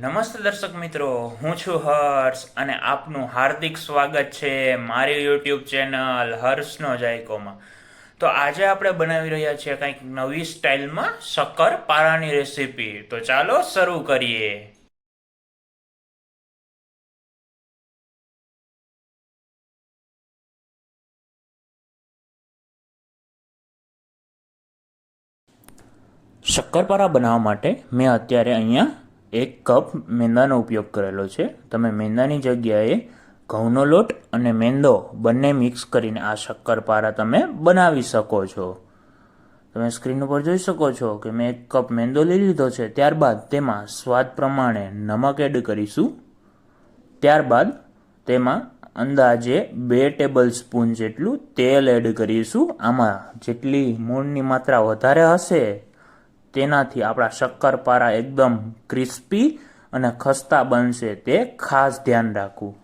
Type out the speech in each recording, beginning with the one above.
નમસ્તે દર્શક મિત્રો, હું છું હર્ષ અને આપનું હાર્દિક સ્વાગત છે મારી યુટ્યુબ ચેનલ હર્ષનો જાયકોમાં. તો આજે આપણે બનાવી રહ્યા છીએ કંઈક નવી સ્ટાઇલમાં શક્કર પારાની રેસીપી. તો ચાલો શરૂ કરીએ. શક્કરપારા બનાવવા માટે મેં અત્યારે અહીંયા એક કપ મેંદાનો ઉપયોગ કરેલો છે. તમે મેંદાની જગ્યાએ ઘઉંનો લોટ અને મેંદો બંને મિક્સ કરીને આ શક્કરપારા તમે બનાવી શકો છો. તમે સ્ક્રીન ઉપર જોઈ શકો છો કે મેં એક કપ મેંદો લઈ લીધો છે. ત્યારબાદ તેમાં સ્વાદ પ્રમાણે નમક એડ કરીશું. ત્યારબાદ તેમાં અંદાજે બે ટેબલ સ્પૂન જેટલું તેલ એડ કરીશું. આમાં જેટલી મૂળની માત્રા વધારે હશે તેનાથી આપણા શક્કરપારા એકદમ ક્રિસ્પી અને ખસ્તા બનશે તે ખાસ ધ્યાન રાખવું.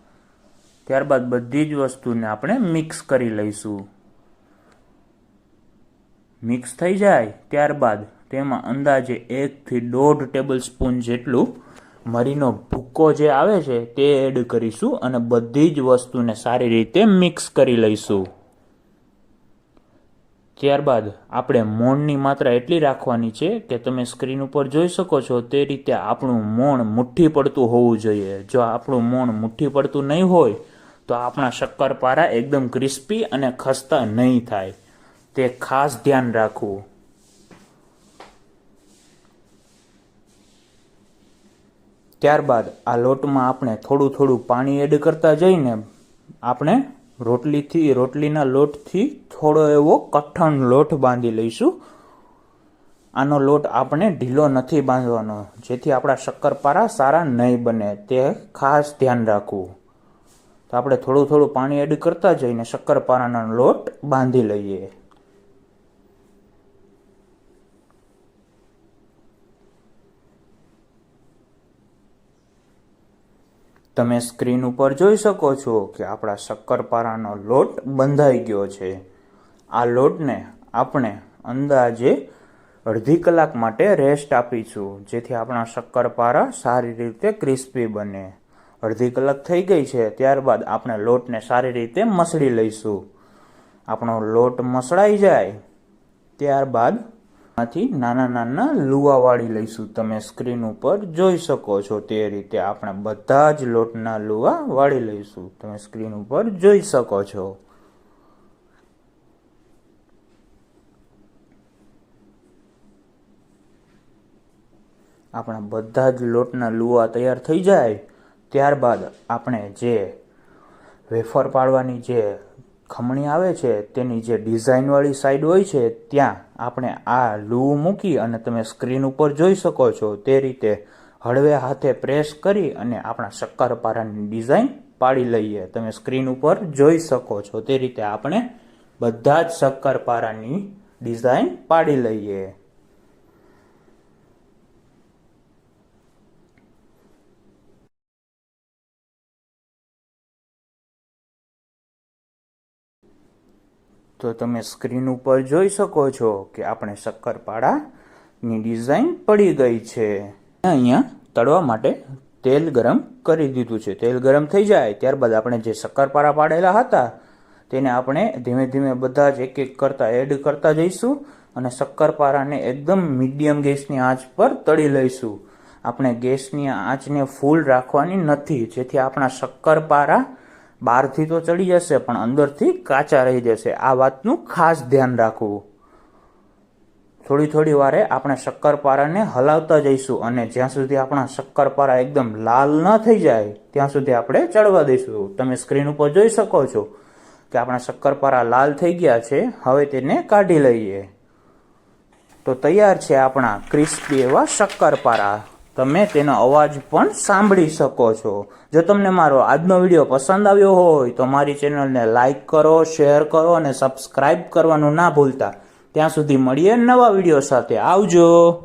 ત્યારબાદ બધી જ વસ્તુને આપણે મિક્સ કરી લઈશું. મિક્સ થઈ જાય ત્યારબાદ તેમાં અંદાજે એકથી દોઢ ટેબલ સ્પૂન જેટલું મરીનો ભૂક્કો જે આવે છે તે એડ કરીશું અને બધી જ વસ્તુને સારી રીતે મિક્સ કરી લઈશું. ત્યારબાદ આપણે મોણની માત્રા એટલી રાખવાની છે કે તમે સ્ક્રીન ઉપર જોઈ શકો છો તે રીતે આપણું મોણ મુઠ્ઠી પડતું હોવું જોઈએ. જો આપણું મોણ મુઠ્ઠી પડતું નહીં હોય, તો આપણા શક્કરપારા એકદમ ક્રિસ્પી અને ખસ્તા નહીં થાય. તે ખાસ ધ્યાન રાખવું. ત્યારબાદ આ લોટમાં આપણે થોડું થોડું પાણી એડ કરતા જઈને આપણે રોટલીથી, રોટલીના લોટથી થોડો એવો કઠણ લોટ બાંધી લઈશું. આનો લોટ આપણે ઢીલો નથી બાંધવાનો, જેથી આપણા શક્કરપારા સારા નહીં બને. તે ખાસ ધ્યાન રાખવું. તો આપણે થોડું થોડું પાણી એડ કરતા જઈને શક્કરપારાનો લોટ બાંધી લઈએ. તમે સ્ક્રીન ઉપર જોઈ શકો છો કે આપણા શક્કરપારાનો લોટ બંધાઈ ગયો છે. આ લોટને આપણે અંદાજે અડધી કલાક માટે રેસ્ટ આપીશું, જેથી આપણા શક્કરપારા સારી રીતે ક્રિસ્પી બને. અડધી કલાક થઈ ગઈ છે, ત્યારબાદ આપણે લોટને સારી રીતે મસળી લઈશું. આપણો લોટ મસળાઈ જાય, ત્યારબાદ માંથી નાના નાના લુવા વાળી લઈશું. તમે સ્ક્રીન ઉપર જોઈ શકો છો તે રીતે આપણે બધા જ લોટના લુવા વાળી લઈશું. તમે સ્ક્રીન ઉપર જોઈ શકો છો. આપણા બધા જ લોટના લુવા તૈયાર થઈ જાય. ત્યારબાદ આપણે જે વેફર પાડવાની જે ખમણી આવે છે, તેની જે ડિઝાઇનવાળી સાઈડ હોય છે, ત્યાં આપણે આ લૂ મૂકી અને તમે સ્ક્રીન ઉપર જોઈ શકો છો, તે રીતે હળવે હાથે પ્રેસ કરી અને આપણા શક્કરપારાની ડિઝાઇન પાડી લઈએ. તમે સ્ક્રીન ઉપર જોઈ શકો છો, તે રીતે આપણે બધા જ શક્કરપારાની ડિઝાઇન પાડી લઈએ. તો તમે સ્ક્રીન ઉપર જોઈ શકો છો કે આપણે શક્કરપાળાની ડિઝાઇન પડી ગઈ છે. અહીંયા તળવા માટે તેલ ગરમ કરી દીધું છે. તેલ ગરમ થઈ જાય ત્યારબાદ આપણે જે શક્કરપારા પાડેલા હતા, તેને આપણે ધીમે ધીમે બધા જ એક એક કરતા એડ કરતા જઈશું અને શક્કરપારાને એકદમ મીડિયમ ગેસની આંચ પર તળી લઈશું. આપણે ગેસની આંચને ફૂલ રાખવાની નથી, જેથી આપણા શક્કરપારા બહારથી તો ચડી જશે, પણ અંદરથી કાચા રહી જશે. આ વાતનું ખાસ ધ્યાન રાખવું. થોડી થોડી વારે આપણે શક્કરપારાને હલાવતા જઈશું અને જ્યાં સુધી આપણા શક્કરપારા એકદમ લાલ ન થઈ જાય, ત્યાં સુધી આપણે ચડવા દઈશું. તમે સ્ક્રીન ઉપર જોઈ શકો છો કે આપણા શક્કરપારા લાલ થઈ ગયા છે, હવે તેને કાઢી લઈએ. તો તૈયાર છે આપણા ક્રિસ્પી એવા શક્કરપારા. તમે તેનો અવાજ પણ સાંભળી શકો છો. જો તમને મારો આજનો વીડિયો પસંદ આવ્યો હોય, તો મારી ચેનલને લાઈક કરો, શેર કરો અને સબસ્ક્રાઈબ કરવાનું ના ભૂલતા. ત્યાં સુધી મળીએ નવા વીડિયો સાથે. આવજો!